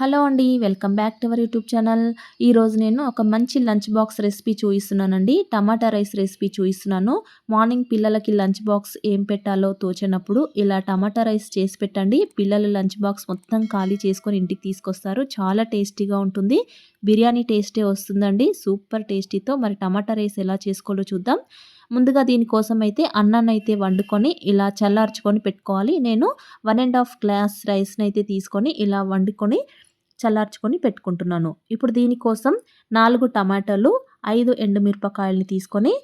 Hello అండి welcome back to our YouTube channel. ఈరోజు నేను ఒక మంచి లంచ్ బాక్స్ రెసిపీ చూపిస్తున్నానండి టమాటా రైస్ రెసిపీ చూపిస్తున్నాను మార్నింగ్ పిల్లలకి లంచ్ బాక్స్ ఏం పెట్టాలో తోచినప్పుడు ఇలా టమాటా రైస్ చేసి పెట్టండి. పిల్లలు లంచ్ బాక్స్ మొత్తం ఖాళీ చేసుకొని ఇంటికి తీసుకొస్తారు. చాలా టేస్టీగా ఉంటుంది. బిర్యానీ టేస్టే వస్తుందండి. సూపర్ టేస్టీతో మరి టమాటా రైస్ ఎలా చేసుకోవాలో చూద్దాం. ముందుగా దీనికోసం అయితే అన్నాన్ని అయితే వండుకొని ఇలా చల్లార్చుకొని పెట్టుకోవాలి. నేను వన్ అండ్ హాఫ్ గ్లాస్ రైస్ని అయితే తీసుకొని ఇలా వండుకొని చల్లార్చుకొని పెట్టుకుంటున్నాను. ఇప్పుడు దీనికోసం నాలుగు టమాటాలు ఐదు ఎండుమిరపకాయలని తీసుకొని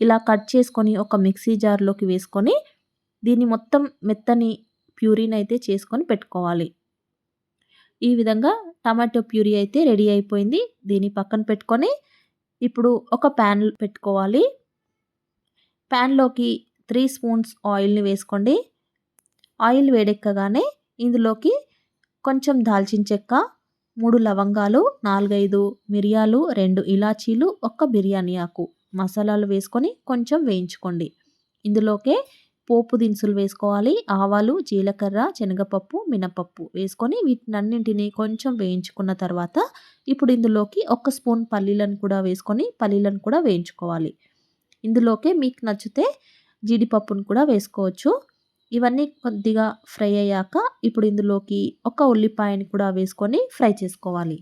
ఇలా కట్ చేసుకొని ఒక మిక్సీ జార్లోకి వేసుకొని దీన్ని మొత్తం మెత్తని ప్యూరీని అయితే చేసుకొని పెట్టుకోవాలి. ఈ విధంగా టమాటో ప్యూరీ అయితే రెడీ అయిపోయింది. దీన్ని పక్కన పెట్టుకొని ఇప్పుడు ఒక ప్యాన్ పెట్టుకోవాలి. ప్యాన్లోకి త్రీ స్పూన్స్ ఆయిల్ని వేసుకోండి. ఆయిల్ వేడెక్కగానే ఇందులోకి కొంచెం దాల్చిన చెక్క మూడు లవంగాలు నాలుగైదు మిరియాలు రెండు ఇలాచీలు ఒక్క బిర్యానీ ఆకు. మసాలాలు వేసుకొని కొంచెం వేయించుకోండి. ఇందులోకే పోపు దినుసులు వేసుకోవాలి. ఆవాలు జీలకర్ర శనగపప్పు మినపప్పు వేసుకొని వీటినన్నింటినీ కొంచెం వేయించుకున్న తర్వాత ఇప్పుడు ఇందులోకి ఒక స్పూన్ పల్లీలను కూడా వేసుకొని పల్లీలను కూడా వేయించుకోవాలి. ఇందులోకే మీకు నచ్చితే జీడిపప్పును కూడా వేసుకోవచ్చు. ఇవన్నీ కొద్దిగా ఫ్రై అయ్యాక ఇప్పుడు ఇందులోకి ఒక ఉల్లిపాయని కూడా వేసుకొని ఫ్రై చేసుకోవాలి.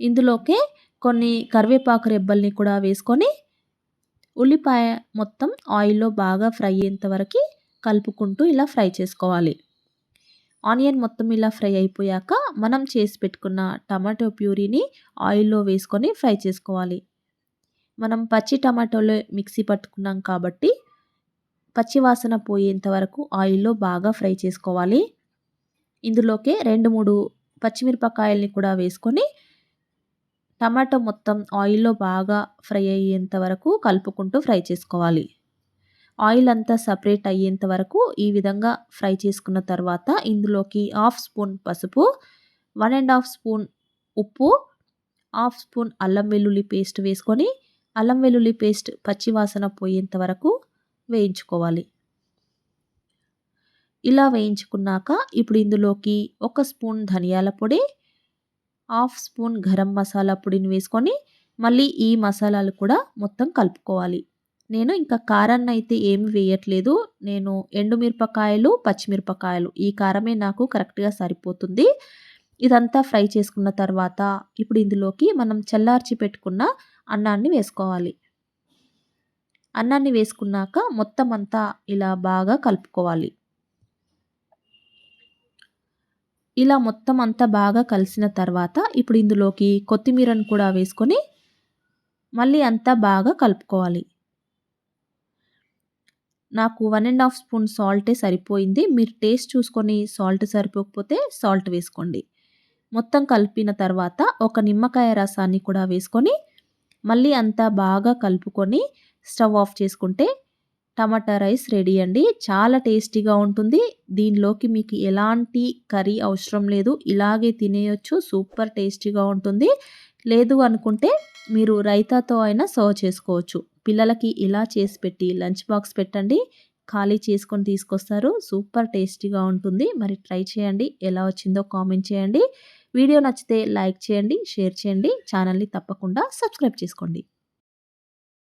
ఇందులోకే కొన్ని కరివేపాకు రెబ్బల్ని కూడా వేసుకొని ఉల్లిపాయ మొత్తం ఆయిల్లో బాగా ఫ్రై అయ్యేంత వరకు కలుపుకుంటూ ఇలా ఫ్రై చేసుకోవాలి. ఆనియన్ మొత్తం ఇలా ఫ్రై అయిపోయాక మనం చేసి పెట్టుకున్న టమాటో ప్యూరీని ఆయిల్లో వేసుకొని ఫ్రై చేసుకోవాలి. మనం పచ్చి టమాటోలు మిక్సీ పట్టుకున్నాం కాబట్టి పచ్చి వాసన పోయేంత వరకు ఆయిల్లో బాగా ఫ్రై చేసుకోవాలి. ఇందులోకే రెండు మూడు పచ్చిమిరపకాయల్ని కూడా వేసుకొని టమాటో మొత్తం ఆయిల్లో బాగా ఫ్రై అయ్యేంత వరకు కలుపుకుంటూ ఫ్రై చేసుకోవాలి. ఆయిల్ అంతా సపరేట్ అయ్యేంత వరకు ఈ విధంగా ఫ్రై చేసుకున్న తర్వాత ఇందులోకి హాఫ్ స్పూన్ పసుపు వన్ అండ్ హాఫ్ స్పూన్ ఉప్పు హాఫ్ స్పూన్ అల్లం వెల్లుల్లి పేస్ట్ వేసుకొని అల్లం వెల్లుల్లి పేస్ట్ పచ్చివాసన పోయేంత వరకు వేయించుకోవాలి. ఇలా వేయించుకున్నాక ఇప్పుడు ఇందులోకి ఒక స్పూన్ ధనియాల పొడి హాఫ్ స్పూన్ గరం మసాలా పొడిని వేసుకొని మళ్ళీ ఈ మసాలాలు కూడా మొత్తం కలుపుకోవాలి. నేను ఇంకా కారాన్ని అయితే ఏమి వేయట్లేదు. నేను ఎండుమిరపకాయలు పచ్చిమిరపకాయలు ఈ కారమే నాకు కరెక్ట్గా సరిపోతుంది. ఇదంతా ఫ్రై చేసుకున్న తర్వాత ఇప్పుడు ఇందులోకి మనం చల్లార్చి పెట్టుకున్న అన్నాన్ని వేసుకోవాలి. అన్నాన్ని వేసుకున్నాక మొత్తం అంతా ఇలా బాగా కలుపుకోవాలి. ఇలా మొత్తం అంతా బాగా కలిసిన తర్వాత ఇప్పుడు ఇందులోకి కొత్తిమీరను కూడా వేసుకొని మళ్ళీ అంతా బాగా కలుపుకోవాలి. నాకు వన్ అండ్ హాఫ్ స్పూన్ సాల్టే సరిపోయింది. మీరు టేస్ట్ చూసుకొని సాల్ట్ సరిపోకపోతే సాల్ట్ వేసుకోండి. మొత్తం కలిపిన తర్వాత ఒక నిమ్మకాయ రసాన్ని కూడా వేసుకొని మళ్ళీ అంతా బాగా కలుపుకొని స్టవ్ ఆఫ్ చేసుకుంటే టమాటా రైస్ రెడీ అండి. చాలా టేస్టీగా ఉంటుంది. దీనిలోకి మీకు ఎలాంటి కర్రీ అవసరం లేదు. ఇలాగే తినేయొచ్చు. సూపర్ టేస్టీగా ఉంటుంది. లేదు అనుకుంటే మీరు రైతాతో అయినా సర్వ్ చేసుకోవచ్చు. పిల్లలకి ఇలా చేసి పెట్టి లంచ్ బాక్స్ పెట్టండి. ఖాళీ చేసుకొని తీసుకొస్తారు. సూపర్ టేస్టీగా ఉంటుంది. మరి ట్రై చేయండి. ఎలా వచ్చిందో కామెంట్ చేయండి. వీడియో నచ్చితే లైక్ చేయండి షేర్ చేయండి ఛానల్ని తప్పకుండా సబ్స్క్రైబ్ చేసుకోండి.